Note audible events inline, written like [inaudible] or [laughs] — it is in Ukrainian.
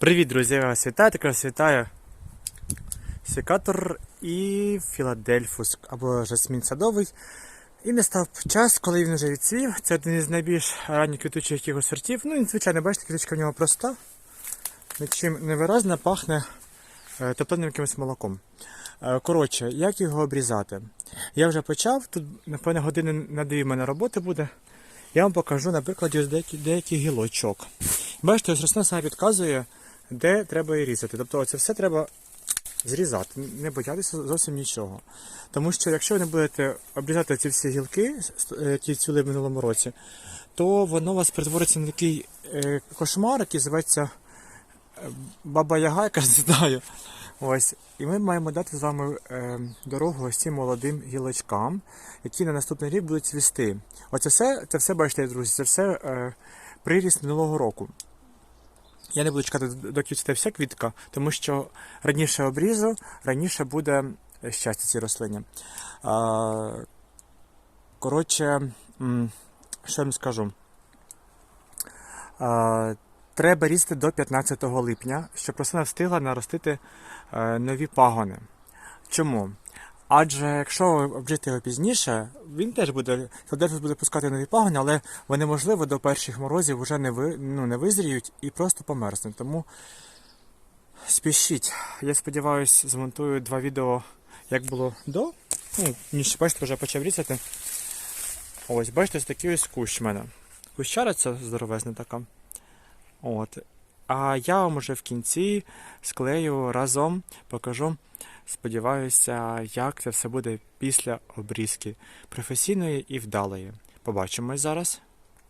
Привіт, друзі! Я вас вітаю, також вітаю секатор і Філадельфус або жасмін садовий. І настав час, коли він вже відцвів. Це один із найбільш ранніх квітучих його сортів. Ну і звичайно, бачите, квіточка в нього проста. Нічим невиразна, пахне е, топленим якимось молоком. Е, Коротше, як його обрізати? Я вже почав, тут, напевно, години на дві в мене роботи буде. Я вам покажу на прикладі ось деяких деякі гілочок. Бачите, ось рослина сама підказує, де треба її різати. Тобто оце все треба зрізати, не боятися зовсім нічого. Тому що якщо ви не будете обрізати ці всі гілки, е, які цвіли в минулому році, то воно у вас перетвориться на такий е, кошмар, який зветься е, Баба Яга, яка [laughs] знаю. Ось. І ми маємо дати з вами е, дорогу ось цим молодим гілочкам, які на наступний рік будуть цвісти. Оце все, це все, бачите, друзі, це все е, приріст минулого року. Я не буду чекати, доки цвіте вся квітка, тому що раніше обрізу, раніше буде щастя цій рослині. Коротше, що я вам скажу? Треба різати до 15 липня, щоб рослина встигла наростити е, нові пагони. Чому? Адже якщо обжити його пізніше, він теж буде, Філадельфус буде пускати нові пагони, але вони, можливо, до перших морозів вже не, ви, ну, не визріють і просто померзнуть. Тому спішіть. Я сподіваюся, змонтую два відео, як було до. Ну, ніж бачите, вже почав різати. Ось, бачите, ось такий ось кущ в мене. Кущариця здоровезна така. От. А я вам уже в кінці склею разом покажу. Сподіваюся, як це все буде після обрізки професійної і вдалої. Побачимось зараз.